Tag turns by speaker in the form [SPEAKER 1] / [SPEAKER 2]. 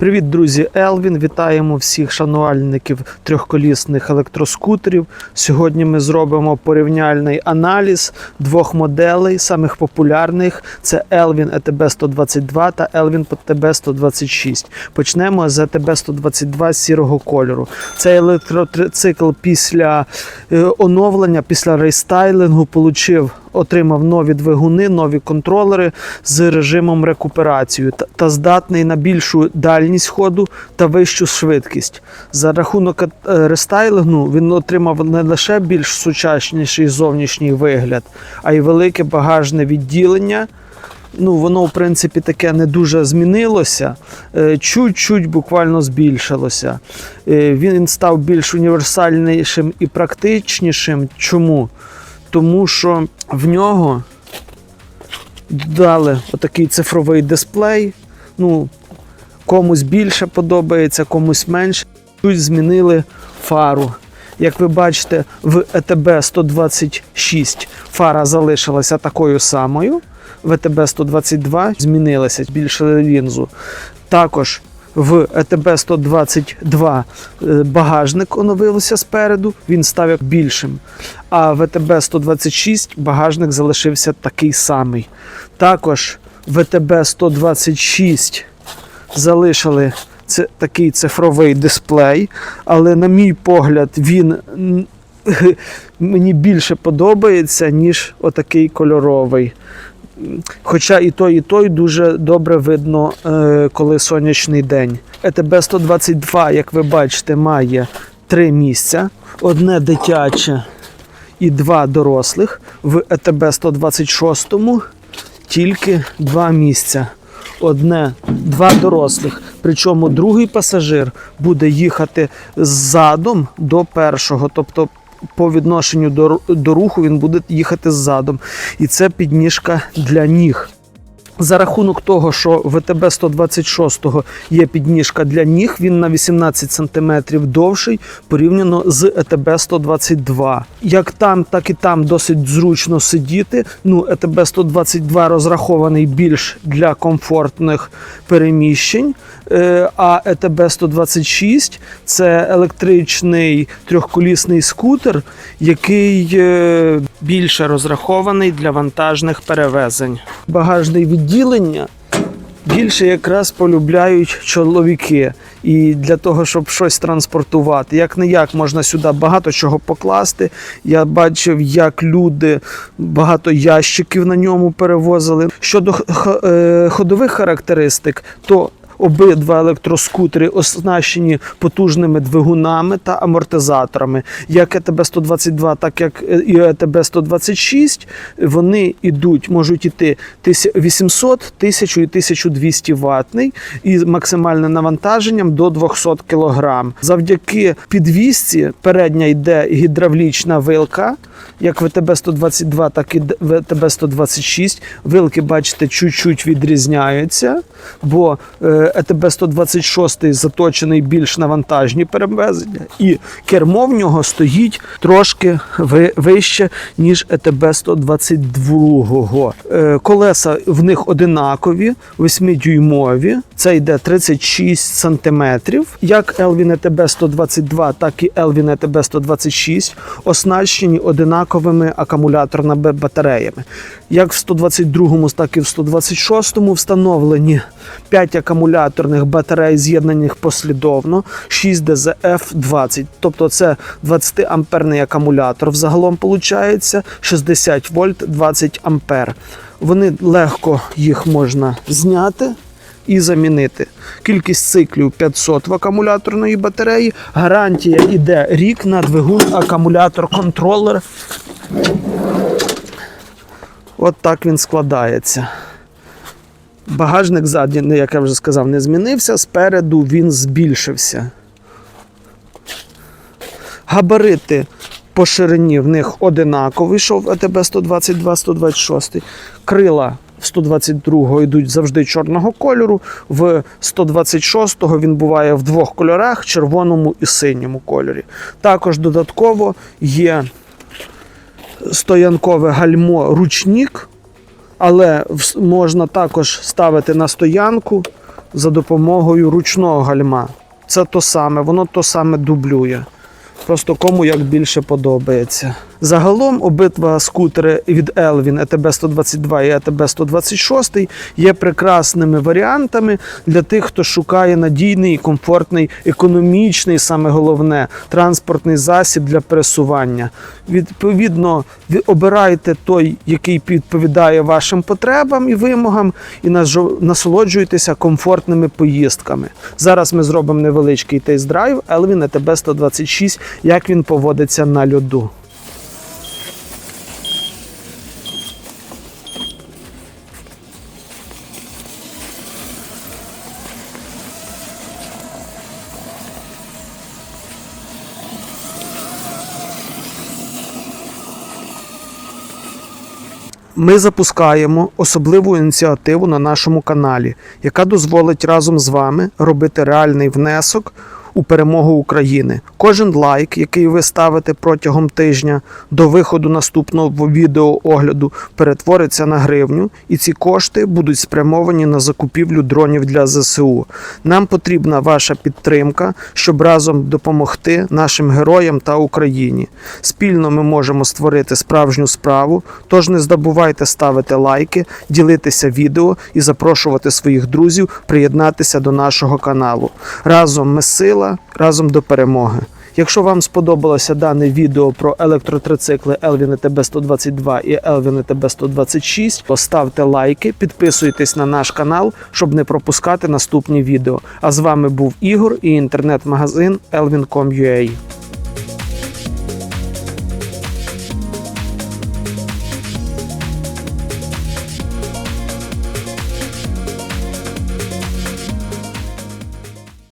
[SPEAKER 1] Привіт, друзі! Елвін. Вітаємо всіх шанувальників трьохколісних електроскутерів. Сьогодні ми зробимо порівняльний аналіз двох моделей, самих популярних: це Elvin ETB 122 та Elvin TB 126. Почнемо з ETB 122 сірого кольору. Цей електроцикл після е, оновлення, після рейстайлингу получив отримав нові двигуни, нові контролери з режимом рекуперації та, здатний на більшу дальність ходу та вищу швидкість. За рахунок е, рестайлингу він отримав не лише більш сучасніший зовнішній вигляд, а й велике багажне відділення. Ну, воно, в принципі, таке не дуже змінилося, е, чуть-чуть буквально збільшилося. Е, Він став більш універсальнішим і практичнішим. Чому? Тому що в нього додали отакий цифровий дисплей. Ну, комусь більше подобається, комусь менше. Чуть змінили фару. Як ви бачите, в ЕТБ 126 фара залишилася такою самою. В ЕТБ 122 змінилася, збільшили лінзу. Також в ЕТБ 122 е, багажник оновився спереду, він став більшим. А в ЕТБ 126 багажник залишився такий самий. Також в ЕТБ 126 залишили це такий цифровий дисплей, але, на мій погляд, він мені більше подобається, ніж отакий кольоровий. Хоча і той, і той дуже добре видно, е, коли сонячний день. ЕТБ 122, як ви бачите, має три місця: одне дитяче і два дорослих. В ЕТБ 126 тільки два місця. Одне, два дорослих. Причому другий пасажир буде їхати задом до першого. Тобто по відношенню до, до руху він буде їхати ззадом. І це підніжка для ніг. За рахунок того, що в ТБ 126 є підніжка для ніг, він на 18 см довший порівняно з ЕТБ 122. Як там, так і там досить зручно сидіти. Ну, ЕТБ 122 розрахований більш для комфортних переміщень. Е, А ЕТБ 126 це електричний трьохколісний скутер, який е, більше розрахований для вантажних перевезень. Багажне відділення більше якраз полюбляють чоловіки. І для того, щоб щось транспортувати, як не як можна сюди багато чого покласти. Я бачив, як люди багато ящиків на ньому перевозили. Щодо е, ходових характеристик, то Обидва електроскутери оснащені потужними двигунами та амортизаторами. Як ЕТБ 122, так як і ЕТБ 126, вони йдуть, можуть іти 800, 1000 і 1200 ватний і максимальним навантаженням до 200 кг. Завдяки підвісці передня йде гідравлічна вилка, як в ЕТБ 122, так і в ЕТБ 126. Вилки, бачите, чуть-чуть відрізняються, бо е, ЕТБ 126 заточений більш на вантажні перевезення, і кермо в нього стоїть трошки ви- вище, ніж ЕТБ 122. Е, Колеса в них одинакові, 8-дюймові. Це йде 36 сантиметрів. Як Elvin ETB 122, так і Elvin ETB 126 оснащені одинаковими акумуляторними батареями. Як в 122, так і в 126 встановлені 5 акумуляторних батарей, з'єднаних послідовно, 6 DZF-20. Тобто це 20 амперний акумулятор. Взагалом виходить 60 вольт 20 ампер. Вони легко їх можна зняти і замінити. Кількість циклів 500 в акумуляторної батареї. Гарантія йде рік на двигун акумулятор-контролер. От так він складається. Багажник ззаді, ну, як я вже сказав, не змінився. Спереду він збільшився. Габарити по ширині в них одинакові, що в АТБ 122-126. Крила в 122 йдуть завжди чорного кольору. В 126-го він буває в двох кольорах червоному і синьому кольорі. Також додатково є стоянкове гальмо ручник, але можна також ставити на стоянку за допомогою ручного гальма. Це то саме, воно то саме дублює. Просто кому як більше подобається. Загалом обидва скутери від Elvin ETB 122 і ETB 126 є прекрасними варіантами для тих, хто шукає надійний, комфортний, економічний, саме головне, транспортний засіб для пересування. Відповідно, ви обирайте той, який відповідає вашим потребам і вимогам, і насолоджуйтеся комфортними поїздками. Зараз ми зробимо невеличкий тест-драйв Elvin ETB 126, як він поводиться на льоду. Ми запускаємо особливу ініціативу на нашому каналі, яка дозволить разом з вами робити реальний внесок у перемогу України. Кожен лайк, який ви ставите протягом тижня до виходу наступного відео огляду, перетвориться на гривню, і ці кошти будуть спрямовані на закупівлю дронів для ЗСУ. Нам потрібна ваша підтримка, щоб разом допомогти нашим героям та Україні. Спільно ми можемо створити справжню справу. Тож не забувайте ставити лайки, ділитися відео і запрошувати своїх друзів приєднатися до нашого каналу. Разом ми сила, разом до перемоги. Якщо вам сподобалося дане відео про електротрицикли Елвіни ТБ-122 і Елвіни ТБ-126, то ставте лайки, підписуйтесь на наш канал, щоб не пропускати наступні відео. А з вами був Ігор і інтернет-магазин elvin.com.ua.